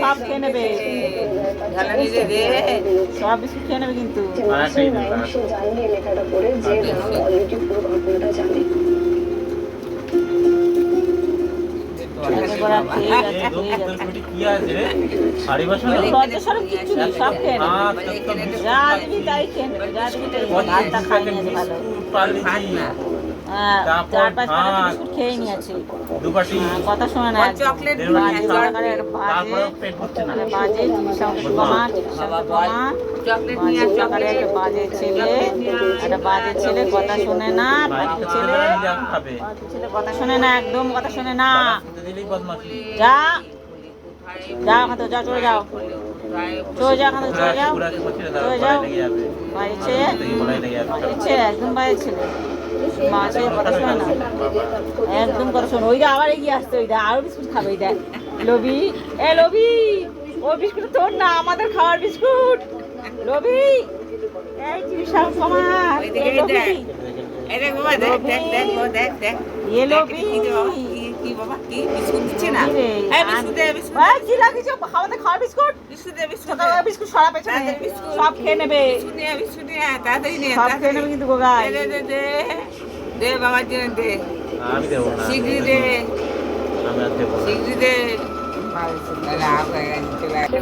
সব খেয়ে নেবে বিস্কুট খেয়ে কিন্তু জানলে লেখাটা পড়ে যে অলরেডি পুরো ঘটনাটা জানে সব খেয়ে নেবে যা যা হ্যাঁ, চার পাঁচ বিস্কুট খেয়ে নিয়েছে। হ্যাঁ, কথা শোনে না। চকলেট বাজে তারপরেও পেট ভরছে না। একটা বাজে চকলেট নিয়ে চকলেট। একটা ছেলে একটা বাজে ছেলে কথা শোনে না বাইরে বাজে ছেলে বাড়ি যা ছেলে কথা শোনে না একদম কথা শোনে না। বাবা খেতে। যা। যাও ওখান থেকে যাও চলে যাও। চলে যাও ওখান চলে যাও। চলে যাও। ছেলে। ছেলে একদম বাজে ছেলে। মাঝে কথা শোনে না। একদম কথা শোনো ওইটা আবার এগিয়ে আসছে ওইটা দা আরও বিস্কুট খাবে ওইটা। লবি এ লবি ওই বিস্কুট তোর না আমাদের খাওয়ার বিস্কুট। লবি এই চিনি সাউন্ড কমা ওইদিকে এ লবি দেখ। দেখ দেখ দেখ দেখ ও দেখ দেখ এ লবি কি বাবা, বাবা বিস্কুট দিচ্ছে না? এই বিস্কুট দে বিস্কুট এই, কি বিস্কুট? বিস্কুট দে বিস্কুট তোকে বিস্কুট সরা পেছনে। বিস্কুট। সব খেয়ে নেবে। বিস্কুট নিয়ে বিস্কুট নিয়ে তাড়াতাড়ি নিয়ে সব খেয়ে নেবে কিন্তু গোগাই দে দে দে দে। বাবার জন্য দে। আমি দেবো না। শিগগিরি দে। আমি দেবো শিগগিরি দে। হয়ে চলে।